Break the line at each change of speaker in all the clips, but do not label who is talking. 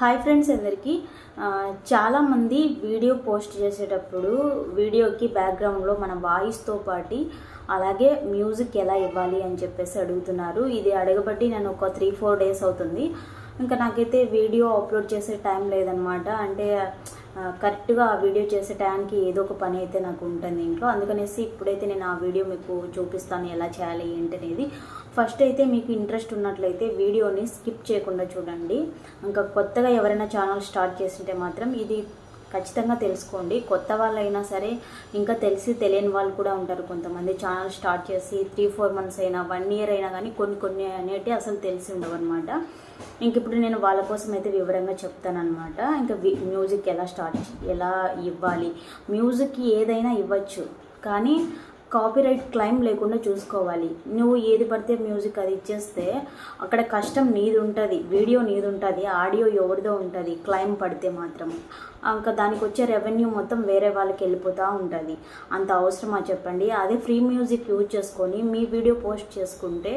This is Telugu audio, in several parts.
హాయ్ ఫ్రెండ్స్ అందరికీ. చాలామంది వీడియో పోస్ట్ చేసేటప్పుడు వీడియోకి బ్యాక్గ్రౌండ్లో మన వాయిస్తో పాటు అలాగే మ్యూజిక్ ఎలా ఇవ్వాలి అని చెప్పేసి అడుగుతున్నారు. ఇది అడగబట్టి నేను ఒక త్రీ ఫోర్ డేస్ అవుతుంది. ఇంకా నాకైతే వీడియో అప్లోడ్ చేసే టైం లేదనమాట అంటే కరెక్ట్గా ఆ వీడియో చేసే టైంకి ఏదో ఒక పని అయితే నాకు ఉంటుంది ఇంట్లో. అందుకనేసి ఇప్పుడైతే నేను ఆ వీడియో మీకు చూపిస్తాను ఎలా చేయాలి ఏంటి అనేది ఫస్ట్ అయితే మీకు ఇంట్రెస్ట్ ఉన్నట్లయితే వీడియోని స్కిప్ చేయకుండా చూడండి. ఇంకా కొత్తగా ఎవరైనా ఛానల్ స్టార్ట్ చేసింటే మాత్రం ఇది ఖచ్చితంగా తెలుసుకోండి. కొత్త వాళ్ళైనా సరే ఇంకా తెలిసి తెలియని వాళ్ళు కూడా ఉంటారు కొంతమంది. ఛానల్ స్టార్ట్ చేసి త్రీ ఫోర్ మంత్స్ అయినా వన్ ఇయర్ అయినా కానీ కొన్ని కొన్ని అనేటివి అసలు తెలిసి ఉండవు అనమాట ఇంక ఇప్పుడు నేను వాళ్ళ కోసం అయితే వివరంగా చెప్తానమాట ఇంకా వి- మ్యూజిక్ ఎలా స్టార్ట్ ఎలా ఇవ్వాలి? మ్యూజిక్ ఏదైనా ఇవ్వచ్చు. కానీ కాపీరైట్ క్లైమ్ లేకుండా చూసుకోవాలి. నువ్వు ఏది పడితే మ్యూజిక్ అది ఇచ్చేస్తే అక్కడ కష్టం నీది ఉంటుంది వీడియో నీది ఉంటుంది ఆడియో ఎవరిదో ఉంటుంది క్లైమ్ పడితే మాత్రం. ఇంకా దానికి వచ్చే రెవెన్యూ మొత్తం వేరే వాళ్ళకి వెళ్ళిపోతూ ఉంటుంది. అంత అవసరమా చెప్పండి? అదే ఫ్రీ మ్యూజిక్ యూజ్ చేసుకొని మీ వీడియో పోస్ట్ చేసుకుంటే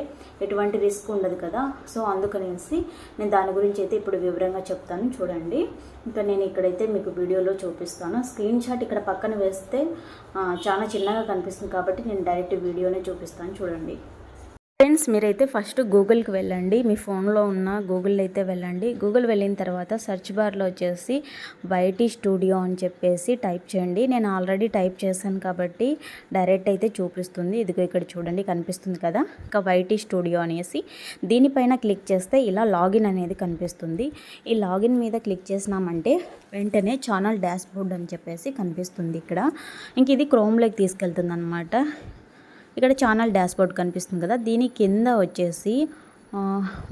ఎటువంటి రిస్క్ ఉండదు కదా? సో అందుకనేసి నేను దాని గురించి అయితే ఇప్పుడు వివరంగా చెప్తాను. చూడండి. ఇంకా నేను ఇక్కడైతే మీకు వీడియోలో చూపిస్తాను. స్క్రీన్ షాట్ ఇక్కడ పక్కన వేస్తే చాలా చిన్నగా కనిపిస్తుంది కాబట్టి నేను డైరెక్ట్ వీడియోనే చూపిస్తాను చూడండి. ఫ్రెండ్స్ మీరైతే ఫస్ట్ గూగుల్కి వెళ్ళండి. మీ ఫోన్లో ఉన్న గూగుల్ అయితే వెళ్ళండి. గూగుల్ వెళ్ళిన తర్వాత సెర్చ్ బార్లో వచ్చేసి వైటీ స్టూడియో అని చెప్పేసి టైప్ చేయండి. నేను ఆల్రెడీ టైప్ చేశాను కాబట్టి డైరెక్ట్ అయితే చూపిస్తుంది. ఇదిగో ఇక్కడ చూడండి కనిపిస్తుంది కదా? ఇంకా వైటీ స్టూడియో అనేసి. దీనిపైన క్లిక్ చేస్తే ఇలా లాగిన్ అనేది కనిపిస్తుంది. ఈ లాగిన్ మీద క్లిక్ చేసినామంటే వెంటనే ఛానల్ డాష్ బోర్డ్ అని చెప్పేసి కనిపిస్తుంది ఇక్కడ. ఇంక ఇది క్రోమ్లోకి తీసుకెళ్తుంది అనమాట ఇక్కడ ఛానల్ డాష్బోర్డ్ కనిపిస్తుంది కదా దీని కింద వచ్చేసి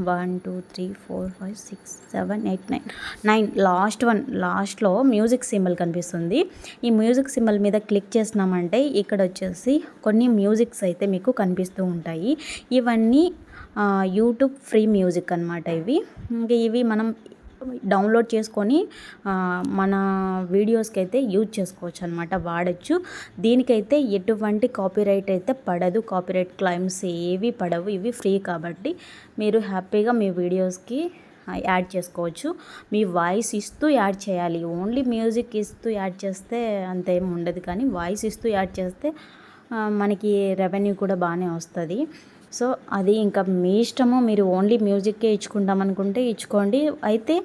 one two three four five six seven eight nine. Nine last one లాస్ట్లో మ్యూజిక్ సింబల్ కనిపిస్తుంది. ఈ మ్యూజిక్ సింబల్ మీద క్లిక్ చేసినామంటే ఇక్కడ వచ్చేసి కొన్ని మ్యూజిక్స్ అయితే మీకు కనిపిస్తూ ఉంటాయి. ఇవన్నీ యూట్యూబ్ ఫ్రీ మ్యూజిక్ అనమాట ఇవి. ఇంకా ఇవి మనం డౌన్లోడ్ చేసుకొని మన వీడియోస్కి అయితే యూజ్ చేసుకోవచ్చు అనమాట వాడచ్చు. దీనికైతే ఎటువంటి కాపీరైట్ అయితే పడదు. కాపీరైట్ క్లైమ్స్ ఏవి పడవు. ఇవి ఫ్రీ కాబట్టి మీరు హ్యాపీగా మీ వీడియోస్కి యాడ్ చేసుకోవచ్చు. మీ వాయిస్ ఇస్తూ యాడ్ చేయాలి. ఓన్లీ మ్యూజిక్ ఇస్తూ యాడ్ చేస్తే అంత ఏం ఉండదు. కానీ వాయిస్ ఇస్తూ యాడ్ చేస్తే మనకి రెవెన్యూ కూడా బాగానే వస్తుంది. సో అది ఇంకా మీ ఇష్టము మీరు ఓన్లీ మ్యూజిక్కే ఇచ్చుకుంటాం అనుకుంటే ఇచ్చుకోండి. అయితే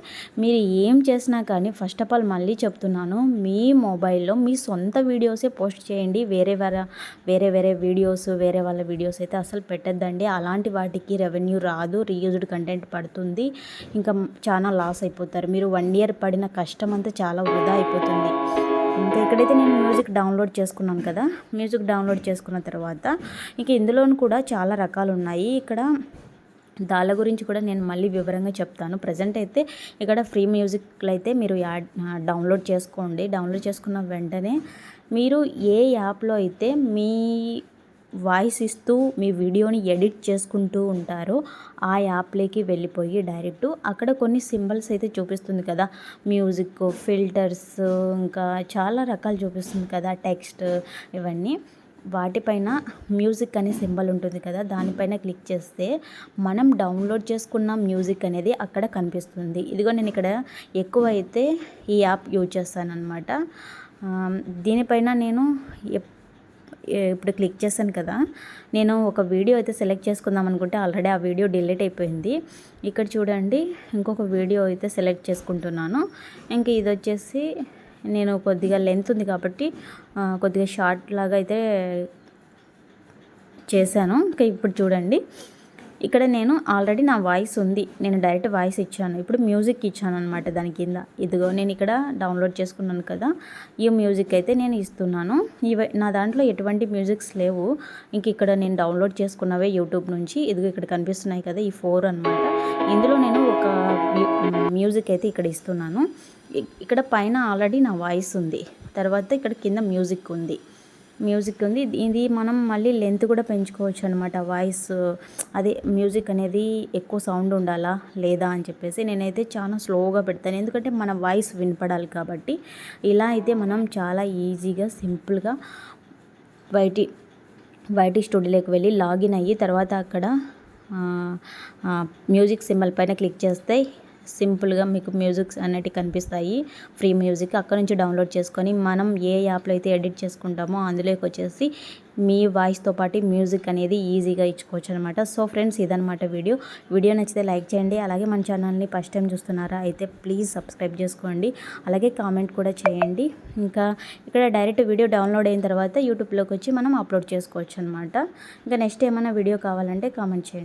మీరు ఏం చేసినా కానీ ఫస్ట్ ఆఫ్ ఆల్ మళ్ళీ చెప్తున్నాను మీ మొబైల్లో మీ సొంత వీడియోసే పోస్ట్ చేయండి. వేరే వేరే వేరే వేరే వీడియోస్ వేరే వాళ్ళ వీడియోస్ అయితే అసలు పెట్టద్దండి. అలాంటి వాటికి రెవెన్యూ రాదు రీయూజ్డ్ కంటెంట్ పడుతుంది. ఇంకా చాలా లాస్ అయిపోతారు. మీరు వన్ ఇయర్ పడిన కష్టం అంతా చాలా వృధా అయిపోతుంది. ఇంకా ఇక్కడైతే నేను మ్యూజిక్ డౌన్లోడ్ చేసుకున్నాను కదా మ్యూజిక్ డౌన్లోడ్ చేసుకున్న తర్వాత ఇంక ఇందులోనూ కూడా చాలా రకాలు రకాలు ఉన్నాయి ఇక్కడ దాళ్ళ గురించి కూడా నేను మళ్ళీ వివరంగా చెప్తాను. ప్రజెంట్ అయితే ఇక్కడ ఫ్రీ మ్యూజిక్లు అయితే మీరు యాడ్ డౌన్లోడ్ చేసుకోండి. డౌన్లోడ్ చేసుకున్న వెంటనే మీరు ఏ యాప్లో అయితే మీ వాయిస్ ఇస్తూ మీ వీడియోని ఎడిట్ చేసుకుంటూ ఉంటారో ఆ యాప్లోకి వెళ్ళిపోయి డైరెక్ట్ అక్కడ కొన్ని సింబల్స్ అయితే చూపిస్తుంది కదా. మ్యూజిక్ ఫిల్టర్స్ ఇంకా చాలా రకాలు చూపిస్తుంది కదా టెక్స్ట్ ఇవన్నీ. వాటిపైన మ్యూజిక్ అనే సింబల్ ఉంటుంది కదా దానిపైన క్లిక్ చేస్తే మనం డౌన్లోడ్ చేసుకున్న మ్యూజిక్ అనేది అక్కడ కనిపిస్తుంది. ఇదిగో నేను ఇక్కడ ఎక్కువ అయితే ఈ యాప్ యూజ్ చేస్తానన్నమాట. దీనిపైన నేను ఎప్ ఇప్పుడు క్లిక్ చేశాను కదా నేను ఒక వీడియో అయితే సెలెక్ట్ చేసుకుందాం అనుకుంటే ఆల్రెడీ ఆ వీడియో డిలీట్ అయిపోయింది. ఇక్కడ చూడండి ఇంకొక వీడియో అయితే సెలెక్ట్ చేసుకుంటున్నాను. ఇంక ఇది వచ్చేసి నేను కొద్దిగా లెంత్ ఉంది కాబట్టి కొద్దిగా షార్ట్ లాగా అయితే చేశాను. ఇంకా ఇప్పుడు చూడండి. ఇక్కడ నేను ఆల్రెడీ నా వాయిస్ ఉంది. నేను డైరెక్ట్ వాయిస్ ఇచ్చాను. ఇప్పుడు మ్యూజిక్ ఇచ్చాను అనమాట దాని కింద. ఇదిగో నేను ఇక్కడ డౌన్లోడ్ చేసుకున్నాను కదా. ఈ మ్యూజిక్ అయితే నేను ఇస్తున్నాను. ఇవ నా దాంట్లో ఎటువంటి మ్యూజిక్స్ లేవు. ఇంక ఇక్కడ నేను డౌన్లోడ్ చేసుకున్నవే యూట్యూబ్ నుంచి. ఇదిగో ఇక్కడ కనిపిస్తున్నాయి కదా ఈ ఫోర్ అనమాట ఇందులో నేను ఒక మ్యూజిక్ అయితే ఇక్కడ ఇస్తున్నాను. ఇక్కడ పైన ఆల్రెడీ నా వాయిస్ ఉంది. తర్వాత ఇక్కడ కింద మ్యూజిక్ ఉంది. మ్యూజిక్ ఉంది. ఇది- మనం మళ్ళీ లెంత్ కూడా పెంచుకోవచ్చు అనమాట వాయిస్ అదే మ్యూజిక్ అనేది ఎక్కువ సౌండ్ ఉండాలా లేదా అని చెప్పేసి నేనైతే చాలా స్లోగా పెడతాను. ఎందుకంటే మన వాయిస్ వినపడాలి కాబట్టి ఇలా అయితే మనం చాలా ఈజీగా సింపుల్గా వైటీ బయటి స్టూడియోలోకి వెళ్ళి లాగిన్ అయ్యి తర్వాత అక్కడ మ్యూజిక్ సింబల్ పైన క్లిక్ చేస్తే సింపుల్గా మీకు మ్యూజిక్స్ అనేటివి కనిపిస్తాయి. ఫ్రీ మ్యూజిక్ అక్కడ నుంచి డౌన్లోడ్ చేసుకొని మనం ఏ యాప్లో అయితే ఎడిట్ చేసుకుంటామో అందులోకి వచ్చేసి మీ వాయిస్తో పాటు మ్యూజిక్ అనేది ఈజీగా ఇచ్చుకోవచ్చు అనమాట సో ఫ్రెండ్స్ ఇదనమాట వీడియో. వీడియో నచ్చితే లైక్ చేయండి. అలాగే మన ఛానల్ని ఫస్ట్ టైం చూస్తున్నారా అయితే ప్లీజ్ సబ్స్క్రైబ్ చేసుకోండి. అలాగే కామెంట్ కూడా చేయండి. ఇంకా ఇక్కడ డైరెక్ట్ వీడియో డౌన్లోడ్ అయిన తర్వాత యూట్యూబ్లోకి వచ్చి మనం అప్లోడ్ చేసుకోవచ్చు అనమాట ఇంకా నెక్స్ట్ ఏమైనా వీడియో కావాలంటే కామెంట్ చేయండి.